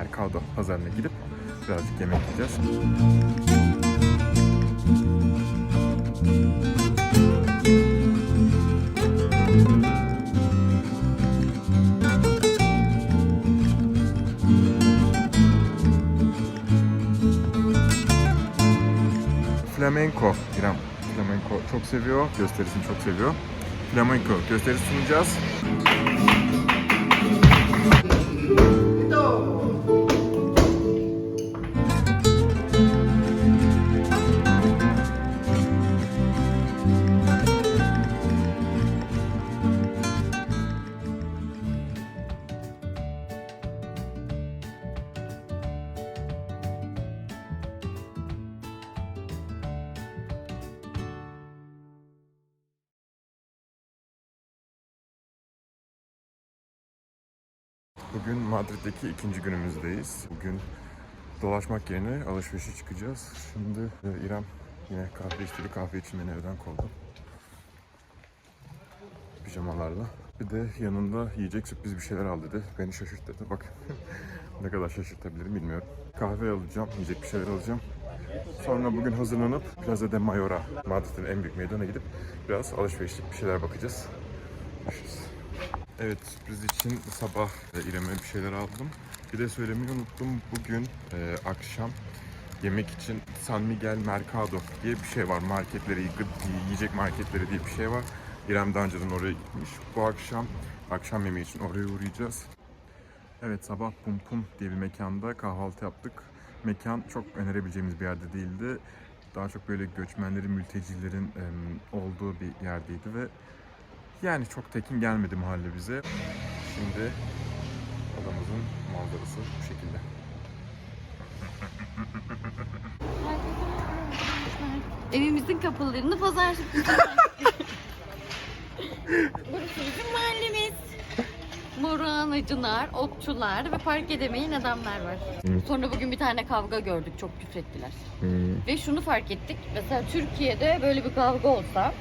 Mercado pazarına gidip birazcık yemek yiyeceğiz. Flamenco İrem. Flamenco çok seviyor. Gösterisini çok seviyor. Flamenco gösterisi sunacağız. Bugün Madrid'deki ikinci günümüzdeyiz. Bugün dolaşmak yerine alışverişe çıkacağız. Şimdi e, İrem yine kahve istedi. Kahve için beni evden kovdu. Pijamalarla. Bir de yanında yiyecek sürpriz bir şeyler al dedi. Beni şaşırt dedi. Bak ne kadar şaşırtabilirim bilmiyorum. Kahve alacağım, yiyecek bir şeyler alacağım. Sonra bugün hazırlanıp Plaza de Mayor'a, Madrid'in en büyük meydana gidip biraz alışverişlik bir şeyler bakacağız. Görüşürüz. Evet sürpriz için sabah e, İrem'e bir şeyler aldım. Bir de söylemeyi unuttum. Bugün e, akşam yemek için San Miguel Mercado diye bir şey var. Marketleri, yiyecek marketleri diye bir şey var. İrem daha önceden oraya gitmiş. Bu akşam akşam yemeği için oraya uğrayacağız. Evet sabah Pum Pum diye bir mekanda kahvaltı yaptık. Mekan çok önerebileceğimiz bir yerde değildi. Daha çok böyle göçmenlerin, mültecilerin olduğu bir yerdeydi ve yani çok tekin gelmedi mahalle bize. Şimdi adamızın manzarası bu şekilde. Evimizin kapılarını pazar Burası bizim mahallemiz. Moruanacılar, okçular ve park edemeyen adamlar var. Sonra bugün bir tane kavga gördük. Çok küfrettiler. Ve şunu fark ettik. Mesela Türkiye'de böyle bir kavga olsa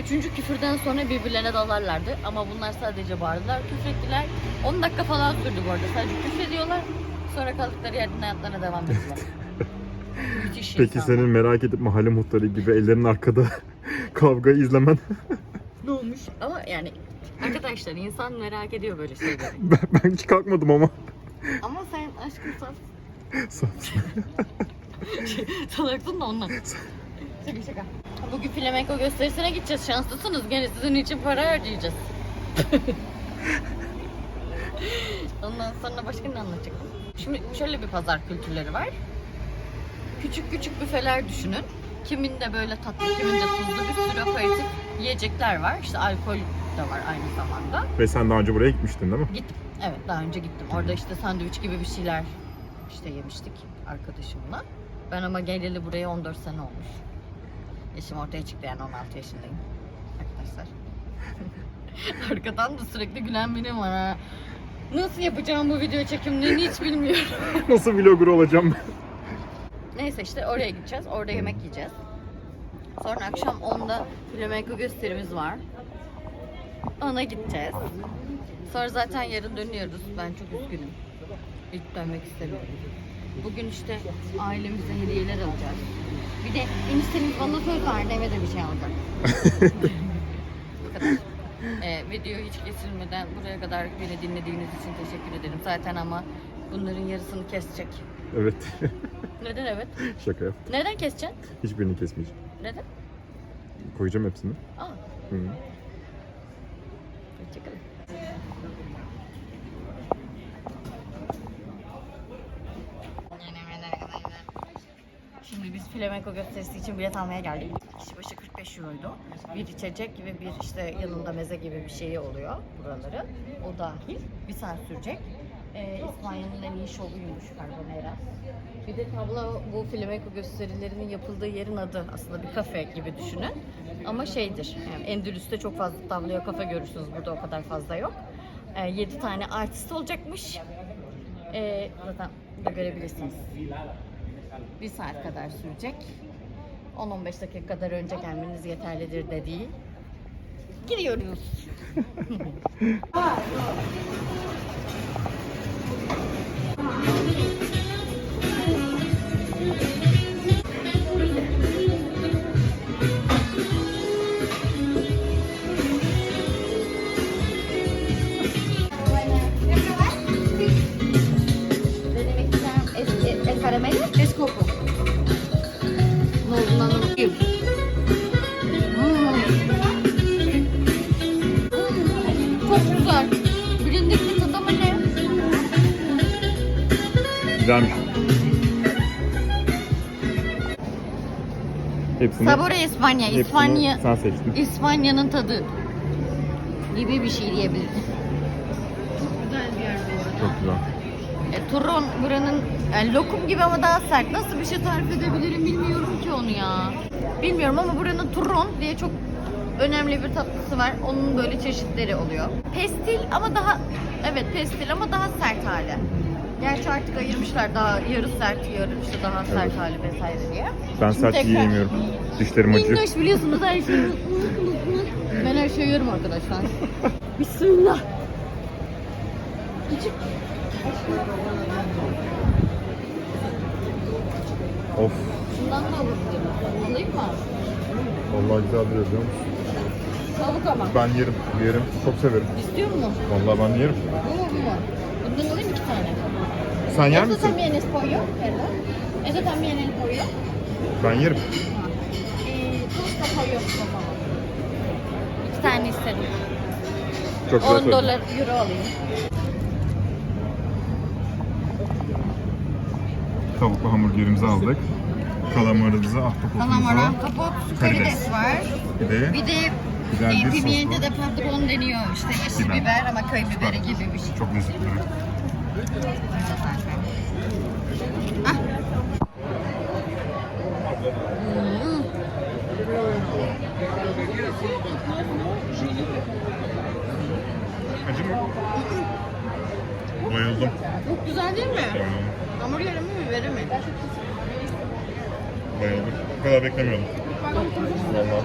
Üçüncü küfürden sonra birbirlerine dalarlardı. Ama bunlar sadece bağırdılar, küfrettiler. 10 dakika falan sürdü bu arada. Sadece küfrediyorlar. Sonra kaldıkları yerden hayatlarına devam ettiler. Müthiş Peki insanlar. senin merak edip mahalle muhtarı gibi ellerin arkada kavga izlemen Ne olmuş? Ama yani arkadaşlar insan merak ediyor böyle şeyleri. ben, ben hiç kalkmadım ama. Ama sen aşkım saf. Sağ ol. Salaksın da ondan. Şaka şaka. Bugün flamenco gösterisine gideceğiz. Şanslısınız. Gene sizin için para harcayacağız. Ondan sonra başka ne anlatacaktım? Şimdi şöyle bir pazar kültürleri var. Küçük küçük büfeler düşünün. Kiminde böyle tatlı, kiminde tuzlu bir sürü aperatif yiyecekler var. İşte alkol de var aynı zamanda. Ve sen daha önce buraya gitmiştin değil mi? Gittim. Evet daha önce gittim. Orada işte sandviç gibi bir şeyler işte yemiştik arkadaşımla. Ben ama geleli buraya 14 sene olmuş. Yaşım ortaya çıktı yani 16 yaşındayım. Arkadaşlar. Arkadan da sürekli gülen benim var ha. Nasıl yapacağım bu video çekimlerini hiç bilmiyorum. Nasıl vlogger olacağım ben? Neyse işte oraya gideceğiz. Orada yemek yiyeceğiz. Sonra akşam 10'da flamenco gösterimiz var. Ona gideceğiz. Sonra zaten yarın dönüyoruz. Ben çok üzgünüm. Hiç dönmek istemiyorum. Bugün işte ailemize hediyeler alacağız. Bir de eniştemiz bana söz verdi eve de bir şey alacak. Bu kadar. Ee, videoyu hiç kesilmeden buraya kadar beni dinlediğiniz için teşekkür ederim. Zaten ama bunların yarısını kesecek. Evet. Neden evet? Şaka yap. Neden keseceksin? Hiçbirini kesmeyeceğim. Neden? Koyacağım hepsini. Aa, Hı. hoşçakalın. Şimdi biz flamenco gösterisi için bilet almaya geldik. Kişi başı 45 euroydu. Bir içecek ve bir işte yanında meze gibi bir şeyi oluyor buraları. O dahil. Bir saat sürecek. Ee, İspanya'nın en iyi şovuymuş Carbonera. Bir de tablo bu flamenco gösterilerinin yapıldığı yerin adı aslında bir kafe gibi düşünün. Ama şeydir, yani Endülüs'te çok fazla tabloya kafe görürsünüz. Burada o kadar fazla yok. 7 tane artist olacakmış. Ee, zaten görebilirsiniz. Bir saat kadar sürecek. 10-15 dakika kadar önce gelmeniz yeterlidir de değil. Giriyoruz. Çok güzel. Birindeki tadı mı ne? Güzelmiş. Hepsini, Sabore İspanya. hepsini İspanya. sen seçtin. İspanya'nın tadı gibi bir şey diyebilirim. Çok güzel bir yer bu arada. Çok güzel. E, turron buranın yani lokum gibi ama daha sert. Nasıl bir şey tarif edebilirim bilmiyorum ki onu ya. Bilmiyorum ama buranın turron diye çok önemli bir tatlısı var. Onun böyle çeşitleri oluyor. Pestil ama daha evet pestil ama daha sert hali. Gerçi artık ayırmışlar daha yarı sert, yarı işte daha sert hali vesaire diye. Ben Şimdi sert tekrar- yiyemiyorum. Dişlerim acıyor. Minnoş biliyorsunuz her şeyi. ben her şeyi yerim arkadaşlar. Bismillah. Küçük. Of. Şundan da. Alayım mı? Vallahi güzel duruyor biliyor musun? Tavuk ama. Ben yerim. Yerim. Çok severim. İstiyor musun? Vallahi ben yerim. Bu mu bu mu? Bundan alayım iki tane. Sen yer Eso misin? también es pollo, ¿verdad? Eso también es pollo. Ben yerim. Eh, tosta pollo, por favor. İki tane istedim. Çok güzel 10 söyledin. dolar euro alayım. Tavuklu hamburgerimizi aldık. Kalamarımızı, ahtapotumuzu. Kalamar, ahtapot, Karides. karides var. Bir de Bir de Güzel bir pimienta soslu. de patron deniyor işte yeşil Biber. biber, ama köy Süper. biberi gibi bir şey. çok lezzetli. Ah. Hmm. Acı mı? Bayıldım. Çok güzel değil mi? Hmm, Hamburgeri mi biberi mi? Bayıldım. Bu kadar beklemiyordum. Vallahi.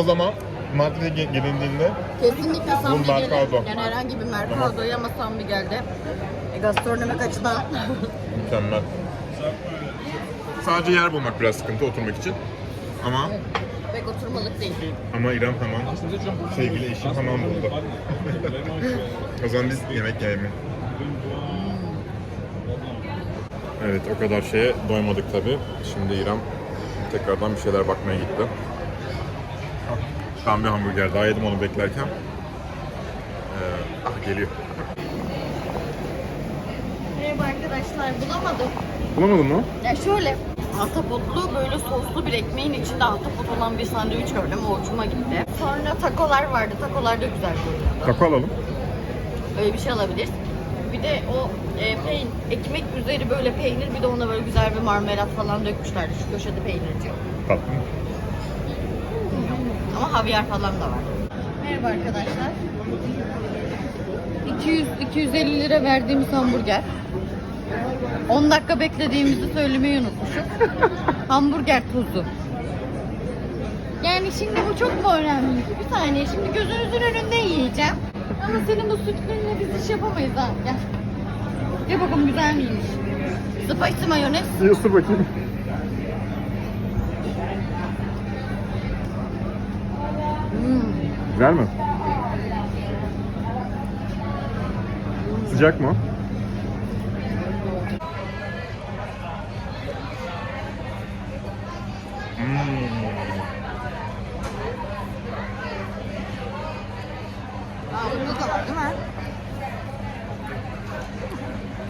O zaman Madrid'e ge- gelindiğinde Kesinlikle San Miguel'e, Mercado. yani herhangi bir Mercado'ya ama San Miguel'de e, gastronomik açıdan mükemmel. Sadece yer bulmak biraz sıkıntı oturmak için. Ama pek oturmalık değil. ama İrem hemen sevgili eşim hemen buldu. o zaman biz yemek yiyelim. Evet o kadar şeye doymadık tabi. Şimdi İrem tekrardan bir şeyler bakmaya gitti. Ben bir hamburger daha yedim onu beklerken. Ee, ah geliyor. Merhaba arkadaşlar bulamadım. Bulamadın mı? Ya şöyle ahtapotlu böyle soslu bir ekmeğin içinde ahtapot olan bir sandviç gördüm. O hoşuma gitti. Sonra takolar vardı. Takolar da güzel görünüyor. Taco alalım. Öyle bir şey alabilir. Bir de o e, peyn, ekmek üzeri böyle peynir bir de ona böyle güzel bir marmelat falan dökmüşlerdi. Şu köşede peynirci. Tatlı. Ama havyar falan da var. Merhaba arkadaşlar. 200 250 lira verdiğimiz hamburger. 10 dakika beklediğimizi söylemeyi unutmuşum. hamburger tuzu. Yani şimdi bu çok mu önemli? Bir saniye şimdi gözünüzün önünde yiyeceğim. Ama senin bu sütlerinle biz iş yapamayız ha. Gel. Gel bakalım güzel miymiş? Spicy mayonez. Isır bakayım. Güzel mi? Sıcak mı?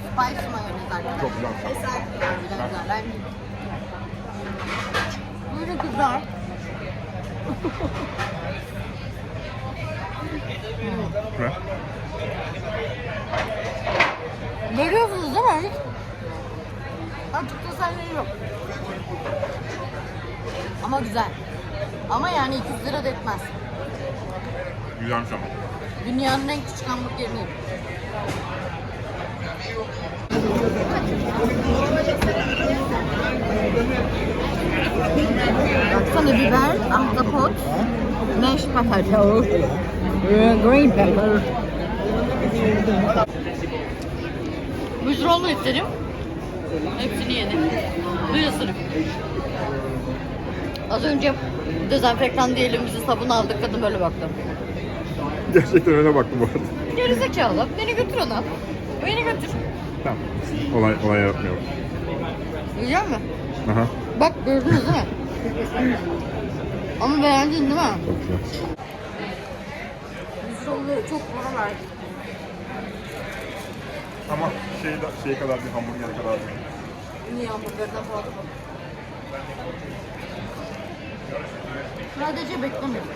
Spicy mayonez arkadaşlar. Çok güzel. Güzel, güzel, güzel. Ben... Böyle güzel. Ne? Görüyorsunuz değil mi? Açıkta sayıları yok. Ama güzel. Ama yani 200 lira da etmez. Güzelmiş ama. Dünyanın en küçük hamburgerini yedim. Baksana biber, ahtapot, mashed potato, green pepper. Müzrollu istedim. Hepsini yedim. Bir ısırık. Az önce dezenfektan diyelim bizi sabun aldık kadın böyle baktı. Gerçekten öyle baktım bu arada. Gerizekalı. Beni götür ona. Beni götür. Tamam. Olay, olay yapmayalım. Yiyecek mi? Aha. Bak gördünüz değil mi? Ama beğendin değil mi? Çok güzel. Müzrollu çok verdi. Ama şey, şey kadar bir hamburger kadar değil. Niye hamburgerden pahalı mı? Sadece beklemiyorum.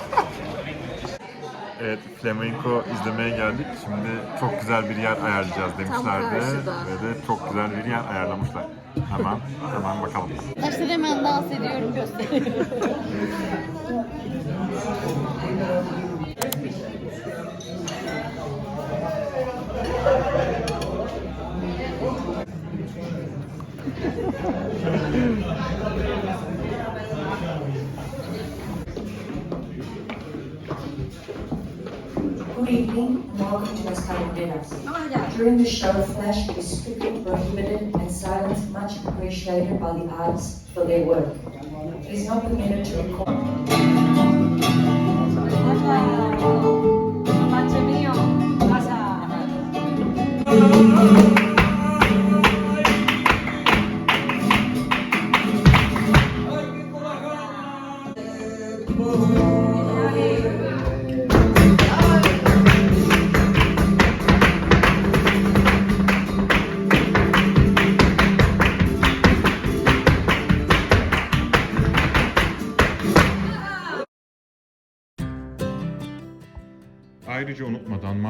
Evet, flamenco izlemeye geldik. Şimdi çok güzel bir yer ayarlayacağız demişlerdi. karşıda. Ve de çok güzel bir yer ayarlamışlar. Hemen, hemen bakalım. Arkadaşlar hemen dans ediyorum gösteriyorum. show, flash is strictly prohibited and silence much appreciated by the artists for their work. It is not permitted to record.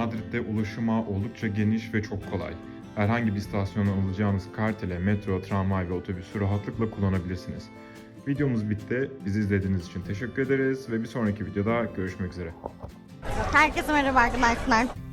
Madrid'de ulaşım ağı oldukça geniş ve çok kolay. Herhangi bir istasyona alacağınız kart ile metro, tramvay ve otobüsü rahatlıkla kullanabilirsiniz. Videomuz bitti. Bizi izlediğiniz için teşekkür ederiz ve bir sonraki videoda görüşmek üzere. Herkese merhaba arkadaşlar.